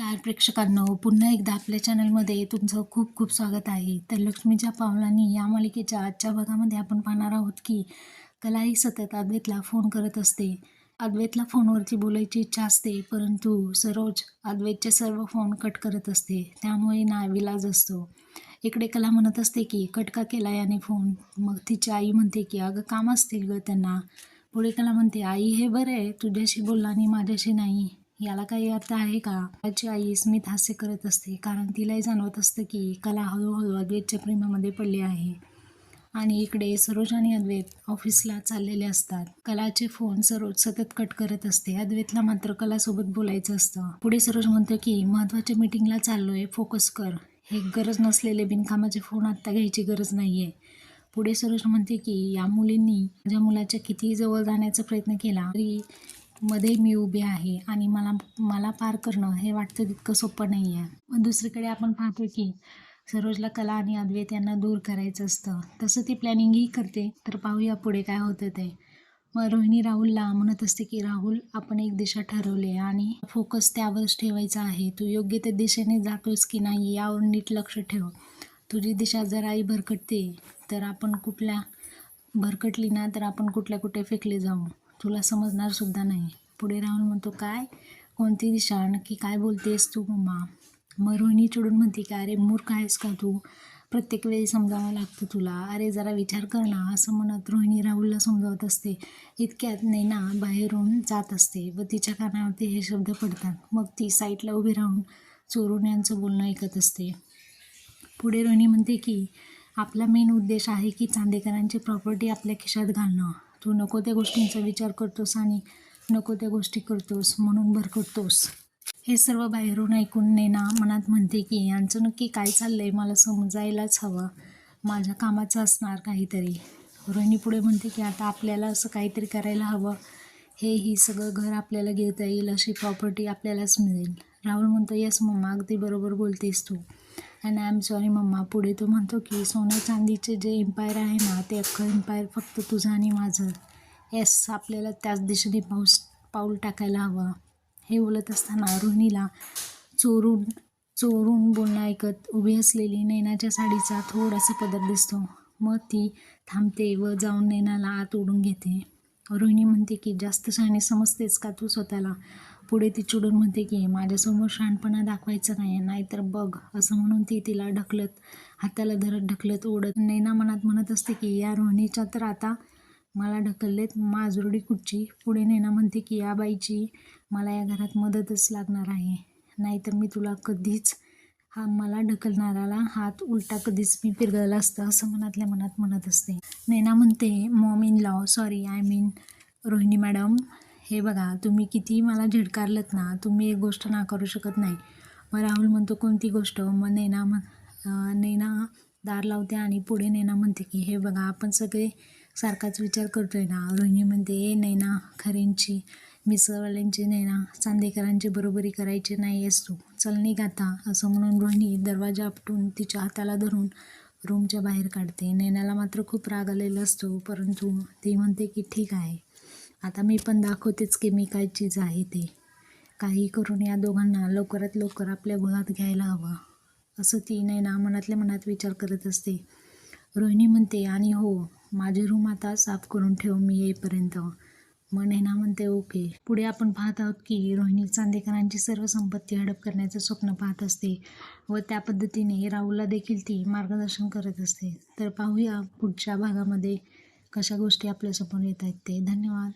नमस्कार प्रेक्षकांनो. पुन्हा एकदा आपल्या चॅनलमध्ये तुमचं खूप खूप स्वागत आहे. तर लक्ष्मीच्या पावलांनी या मालिकेच्या आजच्या भागामध्ये आपण पाहणार आहोत की कलाई सतत अद्वैतला फोन करत असते. अद्वैतला फोनवरती बोलायची इच्छा असते परंतु सरोज अद्वैतचे सर्व फोन कट करत असते. त्यामुळे ना विलाज असतो. इकडे कला म्हणत असते की कट का केला याने फोन? मग तिची आई म्हणते की अगं काम असतील ग त्यांना. पुढे कला म्हणते आई हे बरं आहे. तुझ्याशी बोलला आणि माझ्याशी नाही. याला काही अर्थ आहे का? त्याची आई स्मित हास्य करत असते. कारण तिलाही जाणवत असतं की कला हळूहळू अद्वैतच्या प्रेमामध्ये पडली आहे. आणि इकडे सरोज आणि अद्वैत ऑफिसला चाललेले असतात. कलाचे फोन सरोज सतत कट करत असते. अद्वैतला मात्र कलासोबत बोलायचं असतं. पुढे सरोज म्हणतो की महत्त्वाच्या मीटिंगला चाललोय. फोकस कर. हे गरज नसलेले बिनकामाचे फोन आत्ता घ्यायची गरज नाही आहे पुढे सरोज म्हणते की या मुलींनी माझ्या मुलाच्या कितीही जवळ जाण्याचा प्रयत्न केला तरी मध्ये मी उभे आहे आणि मला मला पार करणं हे वाटतं तितकं सोपं नाही आहे. मग दुसरीकडे आपण पाहतो की सरोजला कला आणि अद्वैत यांना दूर करायचं असतं. तसं ती प्लॅनिंगही करते. तर पाहूया पुढे काय होतं ते. मग रोहिणी राहुलला म्हणत असते की राहुल आपण एक दिशा ठरवली आणि फोकस त्यावरच ठेवायचा आहे. तू योग्य त्या दिशेने जातोस की नाही यावर नीट लक्ष ठेव. तुझी दिशा जराही भरकटते तर आपण कुठल्या भरकटली ना तर आपण कुठल्या कुठे फेकले जाऊ. तुला समजणार सुद्धा नाही. पुढे राहुल म्हणतो काय? कोणती दिशा? नक्की काय बोलतेस तू मम्मा मग रोहिणी चिडून म्हणते की अरे मूर्ख आहेस का तू? प्रत्येक वेळी समजावं लागतं तुला. अरे जरा विचार कर ना. असं म्हणत रोहिणी राहुलला समजावत असते. इतक्यात नैना बाहेरून जात असते व तिच्या कानावरती हे शब्द पडतात. मग ती साईटला उभी राहून चोरून यांचं बोलणं ऐकत असते. पुढे रोहिणी म्हणते की आपला मेन उद्देश आहे की चांदेकरांची प्रॉपर्टी आपल्या खिशात घालणं. तू नको त्या गोष्टींचा विचार करतोस आणि नको त्या गोष्टी करतोस म्हणून भरकटतोस हे सर्व बाहेरून ऐकून नेना मनात म्हणते की यांचं नक्की काय चाललं आहे मला समजायलाच हवं. माझ्या कामाचं असणार काहीतरी. रोहिणी पुढे म्हणते की आता आपल्याला असं काहीतरी करायला हवं. हे ही सगळं घर आपल्याला घेता येईल अशी प्रॉपर्टी आपल्यालाच मिळेल. राहुल म्हणतो यस मम्मा अगदी बरोबर बोलतेस तू. And I am sorry mamma. पुढे तो म्हणतो की सोन्या चांदीचे जे एम्पायर आहे ना ते अख्खं एम्पायर फक्त तुझं आणि माझं. येस आपल्याला त्याच दिशेने पाऊस पाऊल टाकायला हवं. हे बोलत असताना रोहिणीला चोरून चोरून बोलणं ऐकत उभी असलेली नैनाच्या साडीचा थोडासा पदर दिसतो. मग ती थांबते व जाऊन नैनाला आत ओढून घेते. रोहिणी म्हणते की जास्त शहाणे समजतेस का तू स्वतःला? पुढे ती चिडून म्हणते की माझ्यासमोर शहाणपणा दाखवायचं नाही नाहीतर बघ असं म्हणून ती तिला ढकलत हाताला धरत ढकलत ओढत नैना मनात म्हणत असते की या रोहिणीच्या तर आता मला ढकललेत माजुरडी कुठची पुढे नैना म्हणते की या बाईची मला या घरात मदतच लागणार आहे नाहीतर मी तुला कधीच हा मला ढकलणाऱ्याला हात उलटा कधीच मी पिरगळला असतं असं मनातल्या मनात म्हणत असते. नैना म्हणते mom in law sorry I mean Rohini madam हे बघा तुम्ही किती मला झिडकारलत ना तुम्ही एक गोष्ट नाकारू शकत नाही. मग राहुल म्हणतो कोणती गोष्ट? मग नैना म्हण नैना दार लावते आणि पुढे नैना म्हणते की हे बघा आपण सगळे सारखाच विचार करतोय ना. रोहिणी म्हणते ए नैना खरेंची मिसळवाल्यांची नैना चांदेकरांची बरोबरी करायची नाही आहेस तू. चल नाही गाता असं म्हणून रोहिणी दरवाजा आपटून तिच्या हाताला धरून रूमच्या बाहेर काढते. नैनाला मात्र खूप राग आलेला असतो परंतु ती म्हणते की ठीक आहे. आता मी पण दाखवतेच की मी काय चीज आहे ते. काही करून या दोघांना लवकरात लवकर आपल्या गुहात घ्यायला हवं. असं ती नैना मनातल्या मनात विचार करत असते. रोहिणी म्हणते आणि हो माझी रूम आता साफ करून ठेव मी येईपर्यंत. मग नैना म्हणते ओके. पुढे आपण पाहत आहोत की रोहिणी चांदेकरांची सर्व संपत्ती हडप करण्याचं स्वप्न पाहत असते व त्या पद्धतीने राहुलला देखील ती मार्गदर्शन करत असते. तर पाहूया पुढच्या भागामध्ये कशा गोष्टी आपल्यासमोर येत आहेत ते. धन्यवाद.